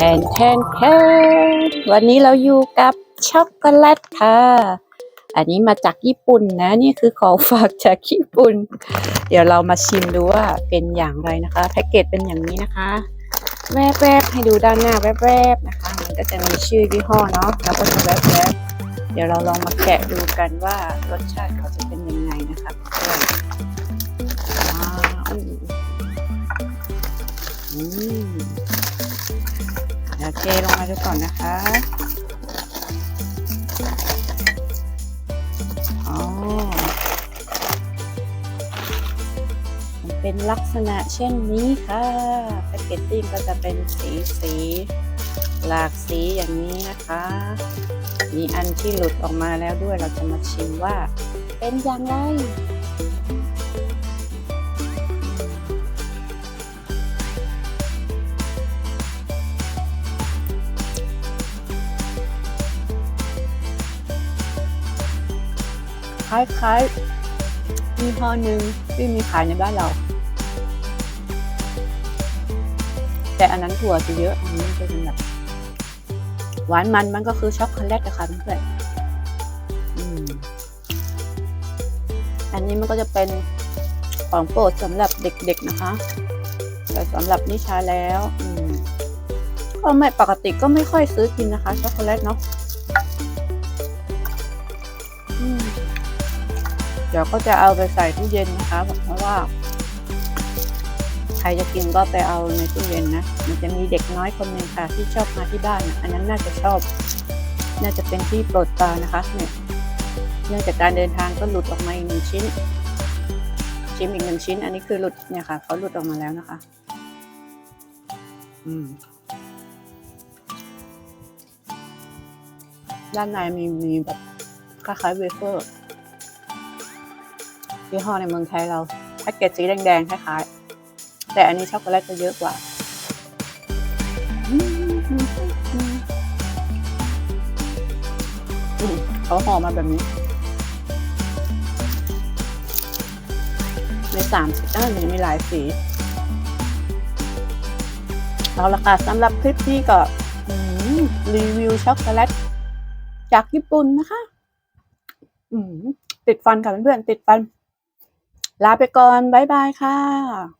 แทนแทนแทนวันนี้เราอยู่กับช็อกโกแลตค่ะ อันนี้มาจากญี่ปุ่นนะ นี่คือของฝากจากญี่ปุ่น เดี๋ยวเรามาชิมดูว่าเป็นอย่างไรนะคะ แพ็กเกจเป็นอย่างนี้นะคะ แวบๆให้ดูด้านหน้าแวบๆนะคะ มันก็จะมีชื่อยี่ห้อเนาะ แล้วก็จะแวบๆเดี๋ยวเราลองมาแกะดูกันว่ารสชาติเขาจะเป็นยังไงนะคะว้าวอืม เดี๋ยวเทลงมาดูก่อนนะคะอ๋อมันเป็นลักษณะเช่นนี้ค่ะแพคเกจจิ้งก็จะเป็นสีสีหลากสีอย่างนี้นะคะ มีอันที่หลุดออกมาแล้วด้วยเราจะมาชิมว่าเป็นอย่างไร คล้ายๆ มีพอหนึ่งที่มีขายในบ้านเรา แต่อันนั้นถั่วจะเยอะ อันนี้จะเป็นแบบหวานมันมันก็คือช็อกโกแลตนะคะเพื่อนอันนี้มันก็จะเป็นของโปรดสำหรับเด็กๆนะคะ แต่สำหรับนิชาแล้วก็ไม่ปกติก็ไม่ค่อยซื้อกินนะคะช็อกโกแลตเนาะ ดี๋ยวก็จะเอาไปใส่ตู้เย็นนะคะเพราะว่า ใครจะกินก็ไปเอาในตู้เย็นนะ มันจะมีเด็กน้อยคนหนึ่งค่ะ ที่ชอบมาที่บ้านอันนั้นน่าจะชอบ น่าจะเป็นที่โปรดปรานนะคะเนี่ยเนื่องจากการเดินทางก็หลุดออกมาอีกหนึ่งชิ้น ชิ้นอีกหนึ่งชิ้น อันนี้คือหลุดเนี่ยค่ะเขาหลุดออกมาแล้วนะคะ อืมด้านในมีมีแบบคล้ายๆเวเฟอร์ ยี่ห้อในเมืองไทยเราแพ็กเกจสีแดงๆคล้ายๆ แต่อันนี้ช็อกโกแลตจะเยอะกว่า เขาห่อมาแบบนี้ ในสามสีอ่ามันมีหลายสีเอาละค่ะสำหรับคลิปนี้ก็รีวิวช็อกโกแลตจากญี่ปุ่นนะคะ ติดฟันค่ะเพื่อนๆติดฟัน ลาไปก่อน บ๊ายบายค่ะ